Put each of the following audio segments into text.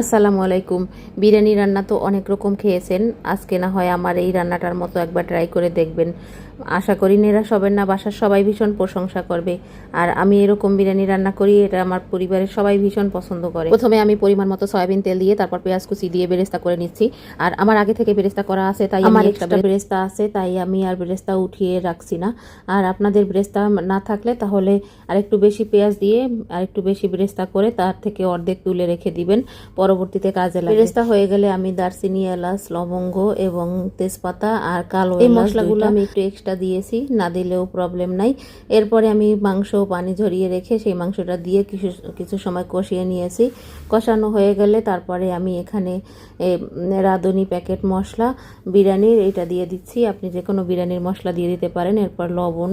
আসসালামু আলাইকুম। বিরিয়ানি রান্না তো অনেক রকম খেয়েছেন। আজকে না হয় আমার এই রান্নাটার মতো একবার ট্রাই করে দেখবেন। আশা করি নিরাশ হবেন না বাসার সবাই ভীষণ প্রশংসা করবে। আর আমি এরকম বিরিয়ানি রান্না করি এটা আমার পরিবারের সবাই ভীষণ পছন্দ করে। প্রথমে আমি পরিমাণ মতো সয়াবিন তেল দিয়ে তারপর পেঁয়াজ কুচি দিয়ে বেরেস্তা করে নিচ্ছি। আর আমার আগে থেকে বেরেস্তা করা আছে তাই আমার এক্সট্রা বেরেস্তা আছে তাই আমি আর বেরেস্তা উঠিয়ে রাখছি না। আর আপনাদের বেরেস্তা না থাকলে তাহলে আরেকটু বেশি পেঁয়াজ দিয়ে আরেকটু বেশি বেরেস্তা করে তার থেকে অর্ধেক তুলে রেখে দিবেন। পরবর্তীতে কাজে লাগে। বেরেস্তা হয়ে গেলে আমি দারচিনি এলাচ লবঙ্গ এবং তেজপাতা আর কালো এই মশলাগুলো আমি একটু এক্সট্রা দিয়েছি, না দিলেও প্রবলেম নাই। এরপরে আমি মাংস পানি ঝরিয়ে রেখে সেই মাংসটা দিয়ে কিছু কিছু সময় কষিয়ে নিয়েছি। কষানো হয়ে গেলে তারপরে আমি এখানে রাঁধুনি প্যাকেট মশলা, বিরিয়ানির এটা দিয়ে দিচ্ছি। আপনি যে কোনো বিরিয়ানির মশলা দিয়ে দিতে পারেন। এরপর লবণ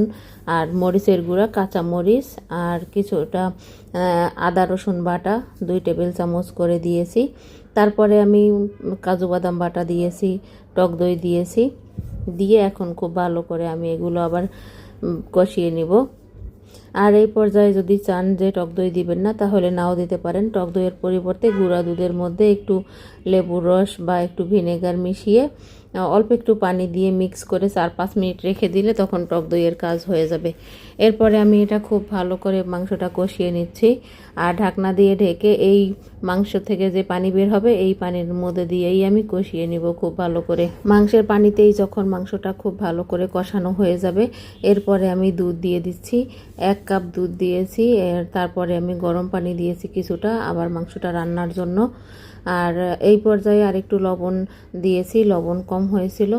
আর মরিচের গুঁড়া, কাঁচা মরিচ আর কিছুটা আদা রসুন বাটা, দুই টেবিল চামচ করে দিয়েছি। তারপরে আমি কাজু বাদাম বাটা দিয়েছি, টক দই দিয়েছি। দিয়ে এখন খুব ভালো করে আমি এগুলো আবার কষিয়ে নিব। আর এই পর্যায়ে যদি চান যে টক দই দিবেন না, তাহলে নাও দিতে পারেন। টক দইয়ের পরিবর্তে গুঁড়া দুধের মধ্যে একটু লেবুর রস বা একটু ভিনেগার মিশিয়ে অল্প একটু পানি দিয়ে মিক্স করে চার পাঁচ মিনিট রেখে দিলে তখন টক দইয়ের কাজ হয়ে যাবে। এরপরে আমি এটা খুব ভালো করে মাংসটা কষিয়ে নিচ্ছি আর ঢাকনা দিয়ে ঢেকে এই মাংস থেকে যে পানি বের হবে, এই পানির মধ্যে দিয়েই আমি কষিয়ে নিব খুব ভালো করে। মাংসের পানিতেই যখন মাংসটা খুব ভালো করে কষানো হয়ে যাবে, এরপরে আমি দুধ দিয়ে দিচ্ছি এক কাপ দুধ দিয়েছি তারপরে আমি গরম পানি দিয়েছি কিছুটা আবার মাংসটা রান্নার জন্য। আর এই পর্যায়ে আরেকটু লবণ দিয়েছি, লবণ কম হয়েছিল।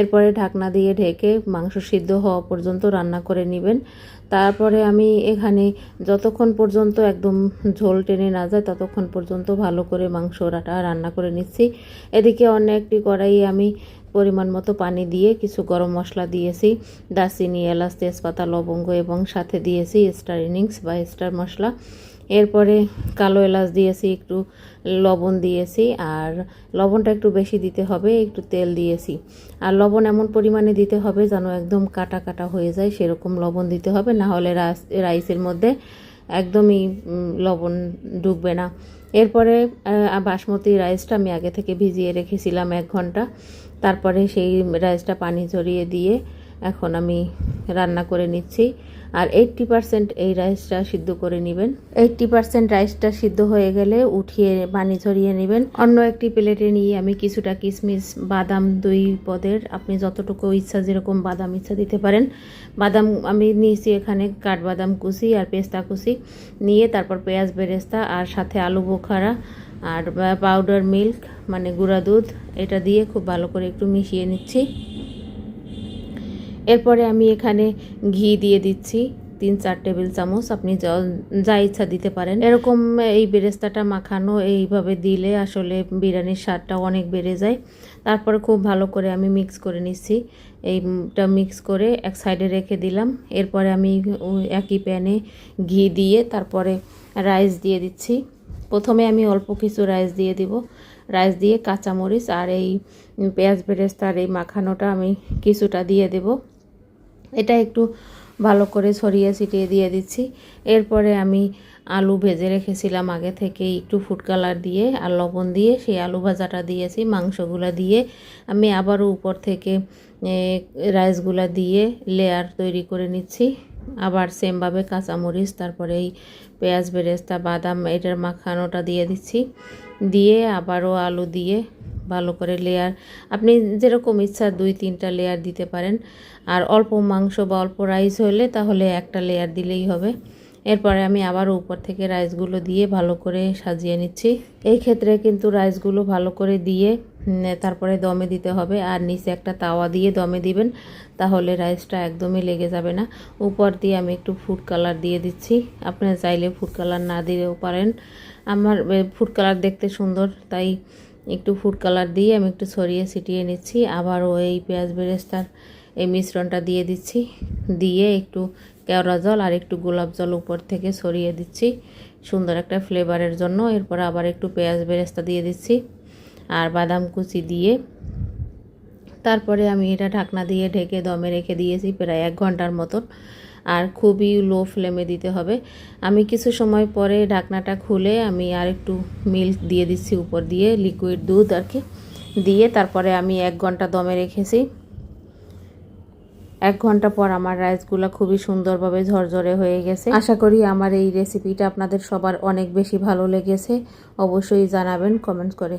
এরপরে ঢাকনা দিয়ে ঢেকে মাংস সিদ্ধ হওয়া পর্যন্ত রান্না করে নেবেন। তারপরে আমি এখানে যতক্ষণ পর্যন্ত একদম ঝোল টেনে না যায়, ততক্ষণ পর্যন্ত ভালো করে মাংসটা রান্না করে নিচ্ছি। এদিকে অন্য একটি কড়াই আমি পরিমাণ মতো পানি দিয়ে কিছু গরম মশলা দিয়েছি, দারচিনি, এলাচ, তেজপাতা, লবঙ্গ এবং সাথে দিয়েছি স্টার ইনিংস বা স্টার মশলা। এরপরে কালো এলাচ দিয়েছি, একটু লবণ দিয়েছি আর লবণটা একটু বেশি দিতে হবে, একটু তেল দিয়েছি। আর লবণ এমন পরিমাণে দিতে হবে যেন একদম কাটা কাটা হয়ে যায়, সেরকম লবণ দিতে হবে, না হলে রাইস, রাইসের মধ্যে একদমই লবণ ডুববে না। এরপরে বাসমতি রাইসটা আমি আগে থেকে ভিজিয়ে রেখেছিলাম এক ঘণ্টা। তারপরে সেই রাইসটা পানি ঝরিয়ে দিয়ে এখন আমি রান্না করে নিচ্ছি। আর এইট্টি পারসেন্ট এই রাইসটা সিদ্ধ করে নেবেন। এইট্টি পারসেন্ট রাইসটা সিদ্ধ হয়ে গেলে উঠিয়ে পানি ঝরিয়ে নেবেন। অন্য একটি প্লেটে নিয়ে আমি কিছুটা কিশমিশ বাদাম দুই পদের, আপনি যতটুকু ইচ্ছা যেরকম বাদাম ইচ্ছা দিতে পারেন। বাদাম আমি নিয়েছি এখানে কাঠবাদাম কুচি আর পেস্তা কুচি। নিয়ে তারপর পেঁয়াজ বেরেস্তা আর সাথে আলু বোখারা আর পাউডার মিল্ক মানে গুঁড়া দুধ, এটা দিয়ে খুব ভালো করে একটু মিশিয়ে নিচ্ছি। এরপরে আমি এখানে ঘি দিয়ে দিচ্ছি, তিন চার টেবিল চামচ। আপনি যা- ইচ্ছা দিতে পারেন। এরকম এই বেরেস্তাটা মাখানো, এইভাবে দিলে আসলে বিরিয়ানির স্বাদটা অনেক বেড়ে যায়। তারপরে খুব ভালো করে আমি মিক্স করে নিচ্ছি। এইটা মিক্স করে এক সাইডে রেখে দিলাম। এরপরে আমি একই প্যানে ঘি দিয়ে তারপরে রাইস দিয়ে দিচ্ছি। প্রথমে আমি অল্প কিছু রাইস দিয়ে দিব। রাইস দিয়ে কাঁচামরিচ আর এই পেঁয়াজ বেরেস্তার এই মাখানোটা আমি কিছুটা দিয়ে দেব। এটা একটু ভালো করে ছড়িয়ে ছিটিয়ে দিয়ে দিচ্ছি। এরপরে আমি আলু ভেজে রেখেছিলাম আগে থেকে একটু ফুড কালার দিয়ে আর লবণ দিয়ে। সেই আলু ভাজাটা দিয়েছি, মাংসগুলো দিয়ে। আমি আবারও উপর থেকে রাইসগুলা দিয়ে লেয়ার তৈরি করে নিচ্ছি। আবার সেমভাবে কাঁচামরিচ, তারপরে এই পেঁয়াজ, বেরেস্তা, বাদাম, এটার মাখানোটা দিয়ে দিচ্ছি। দিয়ে আবারও আলু দিয়ে ভালো করে লেয়ার আপনি যেরকম ইচ্ছা দুই, তিনটা লেয়ার দিতে পারেন। আর অল্প মাংস বা অল্প রাইস হলে তাহলে একটা লেয়ার দিলেই হবে। এরপরে আমি আবার উপর থেকে রাইসগুলো দিয়ে ভালো করে সাজিয়ে নিচ্ছি। এই ক্ষেত্রে কিন্তু রাইসগুলো ভালো করে দিয়ে তারপরে দমে দিতে হবে। আর নিচে একটা তাওয়া দিয়ে দমে দিবেন, তাহলে রাইসটা একদমই লেগে যাবে না। উপর দিয়ে আমি একটু ফুড কালার দিয়ে দিচ্ছি। আপনারা চাইলে ফুড কালার না দিলেও পারেন। আমার ফুড কালার দেখতে সুন্দর, তাই একটু ফুড কালার দিয়ে আমি একটু ছড়িয়ে ছিটিয়ে নিচ্ছি। আবারও এই পেঁয়াজ বেরেস্তার এই মিশ্রণটা দিয়ে দিচ্ছি। দিয়ে একটু কেওড়া জল আর একটু গোলাপ জল উপর থেকে ছড়িয়ে দিচ্ছি। সুন্দর একটা ফ্লেভারের জন্য। এরপর আবার একটু পেঁয়াজ বেরেস্তা দিয়ে দিচ্ছি। আর বাদাম কুচি দিয়ে তারপরে আমি এটা ঢাকনা দিয়ে ঢেকে দমে রেখে দিয়েছি প্রায় এক ঘণ্টার মতন। আর খুবই লো ফ্লেমে দিতে হবে। আমি কিছু সময় পরে ঢাকনাটা খুলে আমি আর একটু মিল্ক দিয়ে দিচ্ছি উপর দিয়ে লিকুইড দুধ আর কি, দিয়ে তারপরে আমি এক ঘণ্টা দমে রেখেছি। এক ঘণ্টা পর আমার রাইসগুলো খুবই সুন্দরভাবে ঝরঝরে হয়ে গেছে। আশা করি আমার এই রেসিপিটা আপনাদের সবার অনেক বেশি ভালো লেগেছে। অবশ্যই জানাবেন কমেন্ট করে।